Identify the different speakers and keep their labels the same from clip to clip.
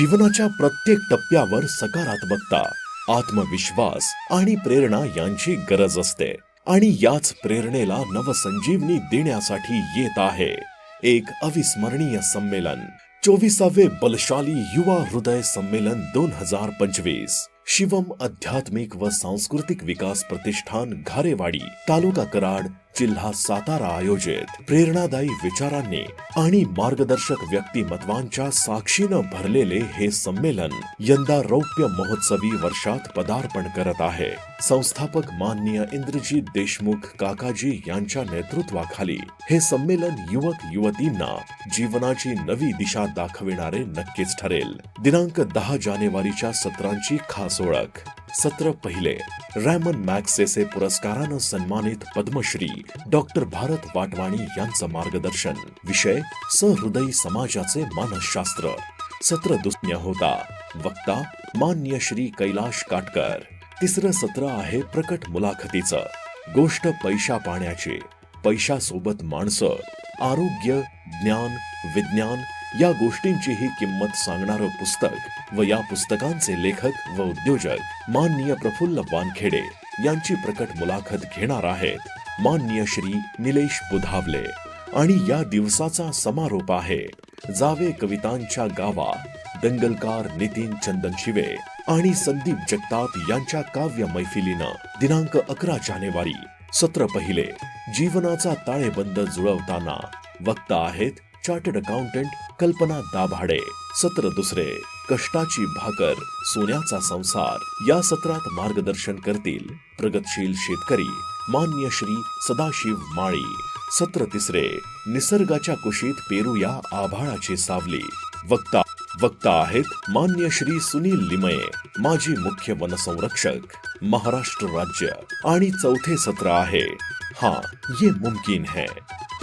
Speaker 1: जीवनाच्या प्रत्येक टप्प्यावर सकारात्मकता आत्मविश्वास आणि प्रेरणा यांची गरज असते. आणि याच प्रेरणेला नवसंजीवनी देण्यासाठी येत आहे. एक अविस्मरणीय संमेलन. चोवीसावे बलशाली युवा हृदय संमेलन दोन हजार पंचवीस. शिवम आध्यात्मिक व सांस्कृतिक विकास प्रतिष्ठान घारेवाडी तालुका कराड जिल्हा सातारा आयोजित प्रेरणादायी विचारांनी आणि मार्गदर्शक व्यक्तिमत्वांच्या साक्षीनं भरलेले हे संमेलन यंदा रौप्य महोत्सवी वर्षात पदार्पण करत आहे. संस्थापक माननीय इंद्रजीत देशमुख काकाजी यांच्या नेतृत्वाखाली हे संमेलन युवक युवतींना जीवनाची नवी दिशा दाखविणारे नक्कीच ठरेल. दिनांक दहा जानेवारीच्या सत्रांची खास ओळख. सत्र पहिले. रॅमन मॅक्सेसे पुरस्कारानं सन्मानित पद्मश्री डॉक्टर भारत वाटवाणी यांचं मार्गदर्शन. विषय सहृदयी समाजाचे मानसशास्त्र. सत्र दुसऱ्या होता. वक्ता मान्य श्री कैलाश काटकर. तिसरं सत्र आहे प्रकट मुलाखतीचं. गोष्ट पैशा पाण्याची. पैशासोबत माणसं. आरोग्य ज्ञान विज्ञान या गोष्टींचीही किंमत सांगणारं पुस्तक व या पुस्तकांचे लेखक व उद्योजक माननीय प्रफुल्ल वानखेडे यांची प्रकट मुलाखत घेणार आहेत माननीय श्री निलेश बुधावले. आणि या दिवसाचा समारोप आहे जावे कवितांच्या गावा दंगलकार नितीन चंदन शिवे आणि संदीप जगताप यांच्या काव्य मैफिलीनं दिनांक अकरा जानेवारी सत्र पहिले. जीवनाचा ताळेबंद जुळवताना वक्ता आहेत चार्टर्ड अकाउंटंट कल्पना दाभाडे सत्र दुसरे कष्टाची भाकर सोन्याचा संसार या सत्रात मार्गदर्शन करतील प्रगतशील शेतकरी मान्य श्री सदाशिव माळी. सत्र तिसरे निसर्गाच्या कुशीत पेरूया आभाळाची सावली. वक्ता वक्ता आहेत मान्य श्री सुनील लिमये माजी मुख्य वनसंरक्षक महाराष्ट्र राज्य. आणि चौथे सत्र आहे. हा ये मुमकिन है.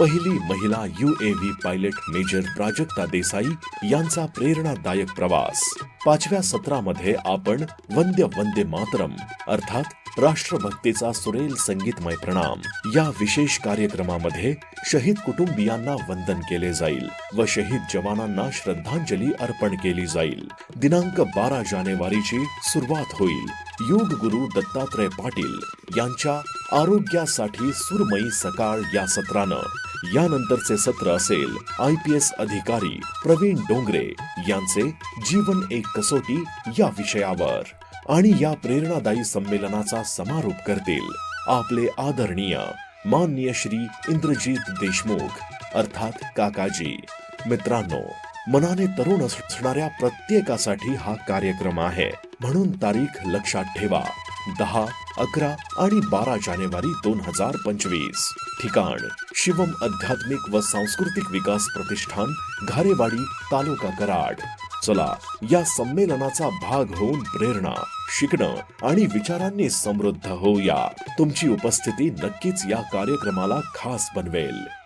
Speaker 1: पहिली महिला UAV pilot major Prajakta Desai यांचा प्रेरणादायक प्रवास. पाचव्या सत्रामध्ये आपण वंद्य वंदे मातरम अर्थात राष्ट्रभक्तीचा सुरेल संगीतमय प्रणाम या विशेष कार्यक्रमामध्ये शहीद कुटुंबियांना वंदन केले जाईल व शहीद जवानांना श्रद्धांजली अर्पण केली जाईल. दिनांक बारा जानेवारीची सुरुवात होईल. योग गुरु दत्तात्रय पाटील यांच्या आरोग्यासाठी सुरमयी सकाळ या सत्रानं यानंतरचे सत्र असेल आय पी एस अधिकारी प्रवीण डोंगरे यांचे जीवन एक कसोटी या विषयावर आणि या प्रेरणादायी संमेलनाचा समारोप करतील. आपले आदरणीय माननीय श्री इंद्रजीत देशमुख अर्थात काकाजी. मित्रांनो मनाने तरुण असणाऱ्या प्रत्येकासाठी हा कार्यक्रम आहे. म्हणून तारीख लक्षात ठेवा. दहा अकरा आणि बारा जानेवारी दोन हजार पंचवीस. ठिकाण शिवम आध्यात्मिक व सांस्कृतिक विकास प्रतिष्ठान घारेवाडी तालुका कराड. चला या संमेलनाचा भाग होऊन प्रेरणा शिकणं आणि विचारांनी समृद्ध होऊया. तुमची उपस्थिती नक्कीच या कार्यक्रमाला खास बनवेल.